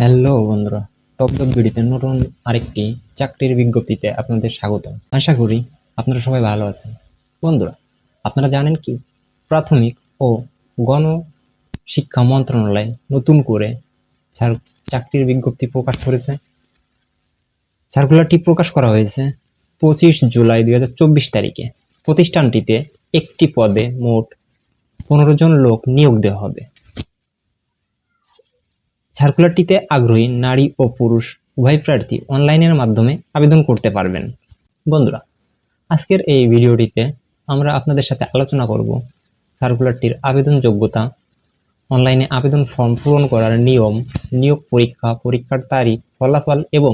Hello বন্ধুরা top দপ ভিডিওতে নতুন আরেকটি চাকরির বিজ্ঞপ্তিতে আপনাদের স্বাগত আশা করি আপনারা সবাই ভালো আছেন। বন্ধুরা, আপনারা জানেন কি? প্রাথমিক ও গণ শিক্ষা মন্ত্রণালয় নতুন করে চাকরির বিজ্ঞপ্তি প্রকাশ করেছে। সার্কুলারটি প্রকাশ করা হয়েছে পঁচিশ জুলাই দু হাজার চব্বিশ তারিখে। প্রতিষ্ঠানটিতে একটি পদে মোট পনেরো জন লোক নিয়োগ দেওয়া হবে। সার্কুলারটিতে আগ্রহী নারী ও পুরুষ উভয় প্রার্থী অনলাইনের মাধ্যমে আবেদন করতে পারবেন। বন্ধুরা, আজকের এই ভিডিওটিতে আমরা আপনাদের সাথে আলোচনা করব সার্কুলারটির আবেদন যোগ্যতা, অনলাইনে আবেদন ফর্ম পূরণ করার নিয়ম, নিয়োগ পরীক্ষা, পরীক্ষার তারিখ, ফলাফল এবং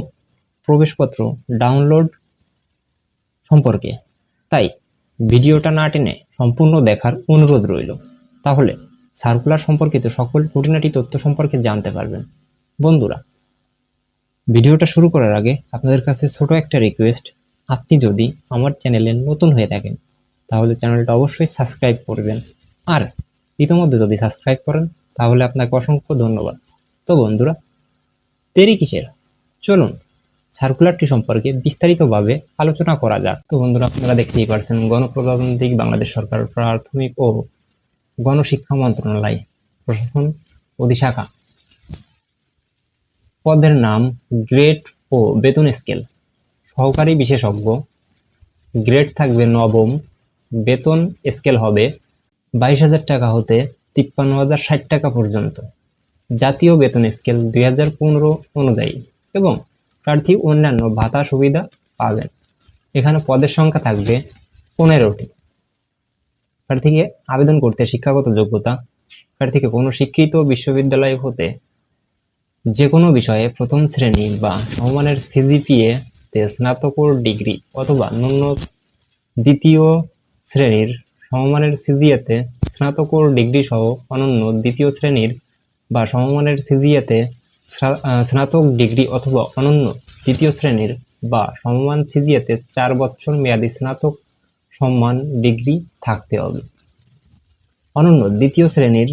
প্রবেশপত্র ডাউনলোড সম্পর্কে। তাই ভিডিওটা না টেনে সম্পূর্ণ দেখার অনুরোধ রইল। তাহলে সার্কুলার সম্পর্কিত সকল খুঁটিনাটি তথ্য সম্পর্কে জানতে পারবেন। বন্ধুরা, ভিডিওটা শুরু করার আগে আপনাদের কাছে ছোট একটা রিকোয়েস্ট আপনি যদি আমার চ্যানেলে নতুন হয়ে থাকেন, তাহলে চ্যানেলটা অবশ্যই সাবস্ক্রাইব করবেন। আর ইতিমধ্যে যদি সাবস্ক্রাইব করেন, তাহলে আপনাকে অসংখ্য ধন্যবাদ। তো বন্ধুরা, দেরি কিসের? চলুন সার্কুলারটি সম্পর্কে বিস্তারিতভাবে আলোচনা করা যাক। তো বন্ধুরা, আপনারা দেখতেই পারছেন গণপ্রজাতান্ত্রিক বাংলাদেশ সরকার প্রাথমিক ও গণশিক্ষা মন্ত্রণালয়, প্রশাসন অধিশাখা পদের নাম গ্রেড ও বেতন স্কেল। সহকারী বিশেষজ্ঞ, গ্রেড থাকবে নবম, বেতন স্কেল হবে বাইশ হাজার টাকা হতে তিপ্পান্ন হাজার ষাট টাকা পর্যন্ত। জাতীয় বেতন স্কেল দুই হাজার পনেরো অনুযায়ী এবং প্রার্থী অন্যান্য ভাতা সুবিধা পাবেন। এখানে পদের সংখ্যা থাকবে পনেরোটি। প্রার্থীকে আবেদন করতে শিক্ষাগত যোগ্যতা, প্রার্থীকে কোনো স্বীকৃত বিশ্ববিদ্যালয় হতে যে কোনো বিষয়ে প্রথম শ্রেণি বা সমমানের সিজিপিএ তে স্নাতকোর ডিগ্রি অথবা ন্যূন দ্বিতীয় শ্রেণির সমমানের সিজিএতে স্নাতকোর ডিগ্রি সহ অনন্য দ্বিতীয় শ্রেণির বা সমমানের সিজিএতে স্নাতক ডিগ্রি অথবা অনন্য তৃতীয় শ্রেণির বা সমমান সিজিএতে চার বছর মেয়াদী স্নাতক সম্মান, ডিগ্রি থাকতে হবে। অনন্য দ্বিতীয় শ্রেণির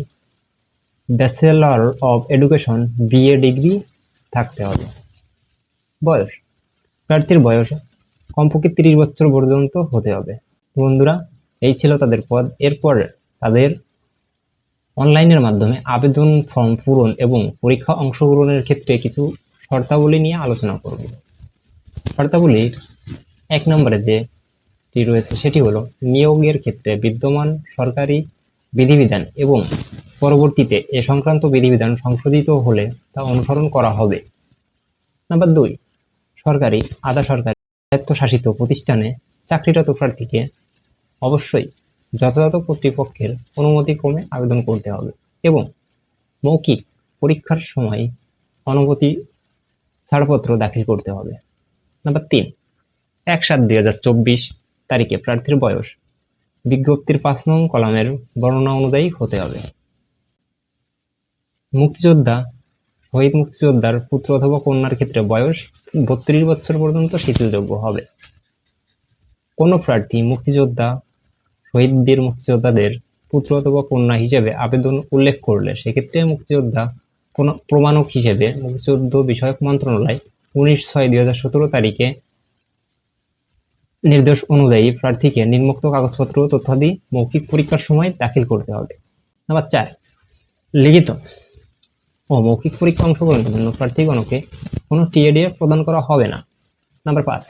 bachelor of education BA degree থাকতে হবে। বয়স, প্রার্থীর বয়স কমপক্ষে তিরিশ বছর পর্যন্ত হতে হবে। বন্ধুরা, এই ছিল তাদের পদ। এরপর তাদের অনলাইনের মাধ্যমে আবেদন ফর্ম পূরণ এবং পরীক্ষা অংশগ্রহণের ক্ষেত্রে কিছু শর্তাবলী নিয়ে আলোচনা করব। শর্তাবলীর এক নম্বরে যেটি রয়েছে সেটি হলো নিয়োগের ক্ষেত্রে বিদ্যমান সরকারি বিধিবিধান এবং পরবর্তীতে এ সংক্রান্ত বিধিবিধান সংশোধিত হলে তা অনুসরণ করা হবে। নাম্বার দুই, সরকারি, আধা সরকারি স্বায়ত্তশাসিত প্রতিষ্ঠানে চাকরিরত প্রার্থীকে অবশ্যই যথাযথ কর্তৃপক্ষের অনুমতি ক্রমে আবেদন করতে হবে এবং মৌখিক পরীক্ষার সময় অনুমতি ছাড়পত্র দাখিল করতে হবে। নাম্বার তিন, এক সাত দুই হাজার চব্বিশ তারিখে প্রার্থীর বয়স। বিজ্ঞপ্তির পাঁচ নং কলামের বর্ণনা অনুযায়ী হতে হবে। মুক্তিযোদ্ধা, শহীদ মুক্তিযোদ্ধার পুত্র অথবা কন্যার ক্ষেত্রে বয়স বত্রিশ বছর পর্যন্ত শিথিলযোগ্য হবে। কোনো প্রার্থী, মুক্তিযোদ্ধা, শহীদ বীর মুক্তিযোদ্ধাদের পুত্র অথবা কন্যা হিসেবে আবেদন উল্লেখ করলে সেক্ষেত্রে মুক্তিযোদ্ধা কোনো প্রমাণক হিসেবে মুক্তিযুদ্ধ বিষয়ক মন্ত্রণালয় উনিশ ছয় দুই হাজার সতেরো তারিখে নির্দেশ অনুযায়ী প্রার্থীকে নিম্নোক্ত কাগজপত্র, তথ্যাদি মৌখিক পরীক্ষার সময় দাখিল করতে হবে। নাম্বার চার, লিখিত ও মৌখিক পরীক্ষা অংশগ্রহণের জন্য প্রার্থীগণকে কোনো টিএডিএফ প্রদান করা হবে না। নাম্বার পাঁচ,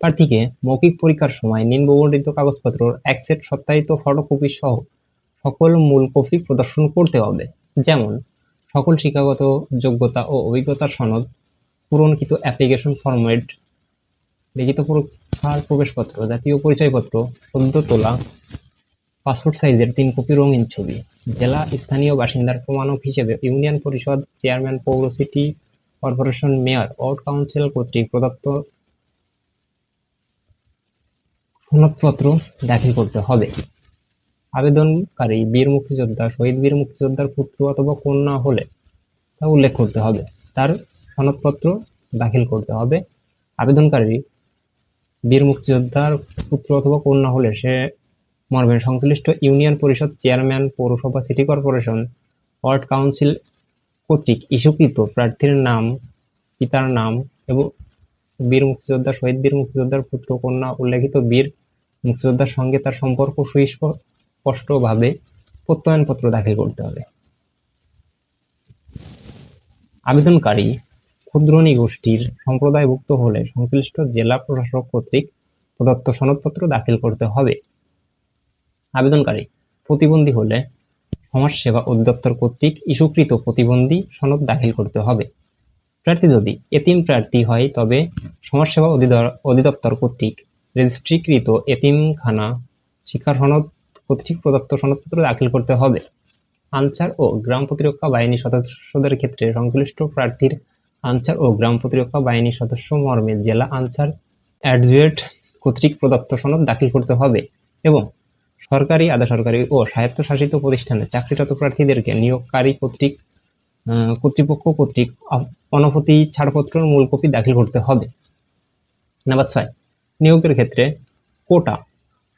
প্রার্থীকে মৌখিক পরীক্ষার সময় নিম্নবর্ণিত কাগজপত্র এক সেট সত্যায়িত ফটোকপি সহ সকল মূল কপি প্রদর্শন করতে হবে। যেমন, সকল শিক্ষাগত যোগ্যতা ও অভিজ্ঞতার সনদ, পূরণকৃত অ্যাপ্লিকেশন ফরম্যাট লিখিত পরীক্ষার প্রবেশপত্র, জাতীয় পরিচয়পত্র, সদ্য তোলা, পাসপোর্ট সাইজের তিন কপি রঙিন ছবি, জেলা স্থানীয় বাসিন্দার প্রমাণক হিসেবে ইউনিয়ন পরিষদ চেয়ারম্যান, পৌর city corporation mayor, ward council কর্তৃক প্রদত্ত সনদপত্র দাখিল করতে হবে। আবেদনকারী বীর মুক্তিযোদ্ধা, শহীদ বীর মুক্তিযোদ্ধার পুত্র অথবা কন্যা হলে তা উল্লেখ করতে হবে। তার সনদপত্র দাখিল করতে হবে। আবেদনকারী বীর মুক্তিযোদ্ধার পুত্র অথবা কন্যা হলে সে মর্মে সংশ্লিষ্ট ইউনিয়ন পরিষদ চেয়ারম্যান পৌরসভা সিটি কর্পোরেশন ওয়ার্ড কাউন্সিল কর্তৃক ইস্যুকৃত প্রার্থীর নাম, পিতার নাম এবং বীর মুক্তিযোদ্ধা শহীদ বীর মুক্তিযোদ্ধার পুত্র, কন্যা, উল্লেখিত বীর মুক্তিযোদ্ধার সঙ্গে তার সম্পর্ক সুস্পষ্টভাবে প্রত্যয়নপত্র দাখিল করতে হবে। আবেদনকারী ক্ষুদ্র গোষ্ঠীর সম্প্রদায়ভুক্ত হলে সংশ্লিষ্ট জেলা প্রশাসক কর্তৃক প্রদত্ত সনদপত্র দাখিল করতে হবে। আবেদনকারী প্রতিবন্ধী হলে সমাজসেবা অধিদপ্তর কর্তৃক ইস্যুকৃত প্রতিবন্ধী সনদ দাখিল করতে হবে। প্রার্থী যদি এতিম প্রার্থী হয়, তবে সমাজসেবা অধিদপ্তর কর্তৃক রেজিস্ট্রিকৃত এতিমখানা শিক্ষা সনদ কর্তৃক প্রদত্ত সনদপত্র দাখিল করতে হবে। আনসার ও গ্রাম প্রতিরক্ষা বাহিনী সদস্যদের ক্ষেত্রে সংশ্লিষ্ট প্রার্থীর আনসার ও গ্রাম প্রতিরক্ষা বাহিনীর সদস্য মর্মে জেলা আনসার অ্যাডজুয়েট কর্তৃক প্রদত্ত সনদ দাখিল করতে হবে এবং সরকারি আধা সরকারি ও স্বায়ত্তশাসিত প্রতিষ্ঠানে চাকরিরত প্রার্থীদেরকে নিয়োগকারী কর্তৃক কর্তৃপক্ষ কর্তৃক অনপতি ছাড়পত্রের মূল কপি দাখিল করতে হবে। নাম্বার ছয়, নিয়োগের ক্ষেত্রে কোটা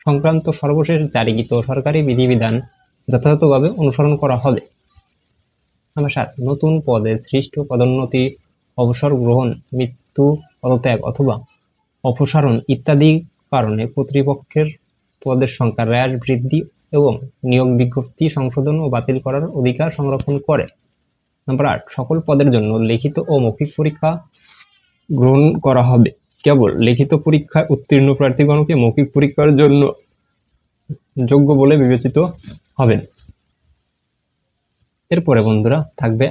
সংক্রান্ত সর্বশেষ জারিকৃত সরকারি বিধিবিধান যথাযথভাবে অনুসরণ করা হবে। নাম্বার সাত, নতুন পদে সৃষ্ট পদোন্নতি অবসর গ্রহণ, মৃত্যু, পদত্যাগ অথবা অপসারণ ইত্যাদি কারণে কর্তৃপক্ষের পদের সংখ্যা হ্রাস, বৃদ্ধি এবং নিয়োগ বিজ্ঞপ্তি সংশোধন ও বাতিল করার অধিকার সংরক্ষণ করে। নম্বর আট, সকল পদের জন্য লিখিত ও মৌখিক পরীক্ষা গ্রহণ করা হবে। কেবল লিখিত পরীক্ষায় উত্তীর্ণ প্রার্থীগণকে মৌখিক পরীক্ষার জন্য যোগ্য বলে বিবেচিত হবেন। এরপরে বন্ধুরা থাকবে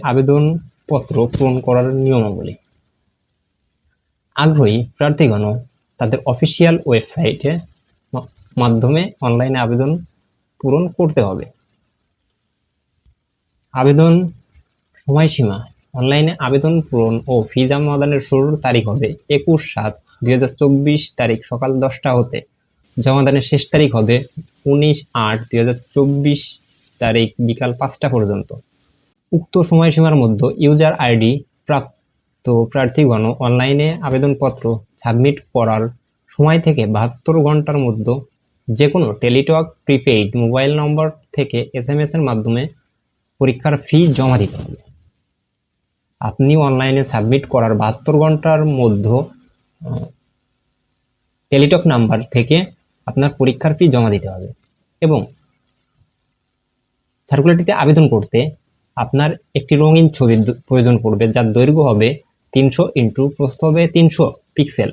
আবেদনপত্র পূরণ করার নিয়মাবলী। আগ্রহী প্রার্থীগণ তাদের অফিসিয়াল ওয়েবসাইটে মাধ্যমে অনলাইনে আবেদন পূরণ করতে হবে। আবেদন সময়সীমা, অনলাইনে আবেদন পূরণ ও ফি জমাদানের শুরুর তারিখ হবে একুশ সাত দুই তারিখ সকাল দশটা হতে। জমাদানের শেষ তারিখ হবে উনিশ আট দুই তারিখ বিকাল পাঁচটা পর্যন্ত। উক্ত সময়সীমার মধ্যে ইউজার আইডি প্রাপ্ত প্রার্থীগণ অনলাইনে আবেদনপত্র সাবমিট করার সময় থেকে বাহাত্তর ঘণ্টার মধ্যে যে কোনো টেলিটক, প্রিপেইড মোবাইল নম্বর থেকে এস এম এর মাধ্যমে পরীক্ষার ফি জমা দিতে হবে। আপনি অনলাইনে সাবমিট করার বাহাত্তর ঘণ্টার মধ্যে টেলিটক নাম্বার থেকে আপনার পরীক্ষার ফি জমা দিতে হবে এবং সার্কুলারটিতে আবেদন করতে আপনার একটি রঙিন ছবির প্রয়োজন পড়বে, যার দৈর্ঘ্য হবে তিনশো ইন্টু প্রস্থ হবে তিনশো পিক্সেল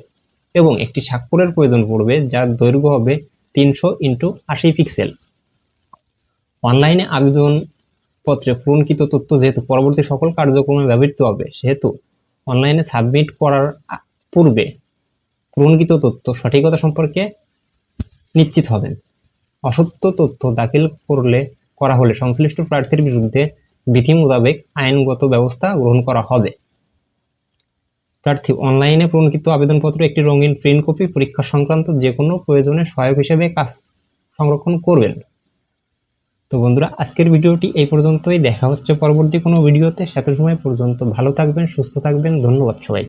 এবং একটি স্বাক্ষরের প্রয়োজন পড়বে, যার দৈর্ঘ্য হবে তিনশো ইন্টু আশি পিক্সেল। অনলাইনে আবেদন পত্রে পূরণকৃত তথ্য যেহেতু পরবর্তী সকল কার্যক্রমে ব্যবহৃত হবে, সেহেতু অনলাইনে সাবমিট করার পূর্বে পূরণকৃত তথ্য সঠিকতা সম্পর্কে নিশ্চিত হবেন। অসত্য তথ্য দাখিল করলে করা হলে সংশ্লিষ্ট প্রার্থীর বিরুদ্ধে বিধি মোতাবেক আইনগত ব্যবস্থা গ্রহণ করা হবে। প্রার্থী, অনলাইনে পূরণকৃত আবেদনপত্র, একটি রঙিন প্রিন্ট কপি, পরীক্ষা সংক্রান্ত যে কোনো প্রয়োজনে সহায়ক হিসেবে কাজ সংরক্ষণ করবেন। তো বন্ধুরা, আজকের ভিডিওটি এই পর্যন্তই। দেখা হচ্ছে পরবর্তী কোনো ভিডিওতে। সেত সময় পর্যন্ত ভালো থাকবেন, সুস্থ থাকবেন। ধন্যবাদ সবাই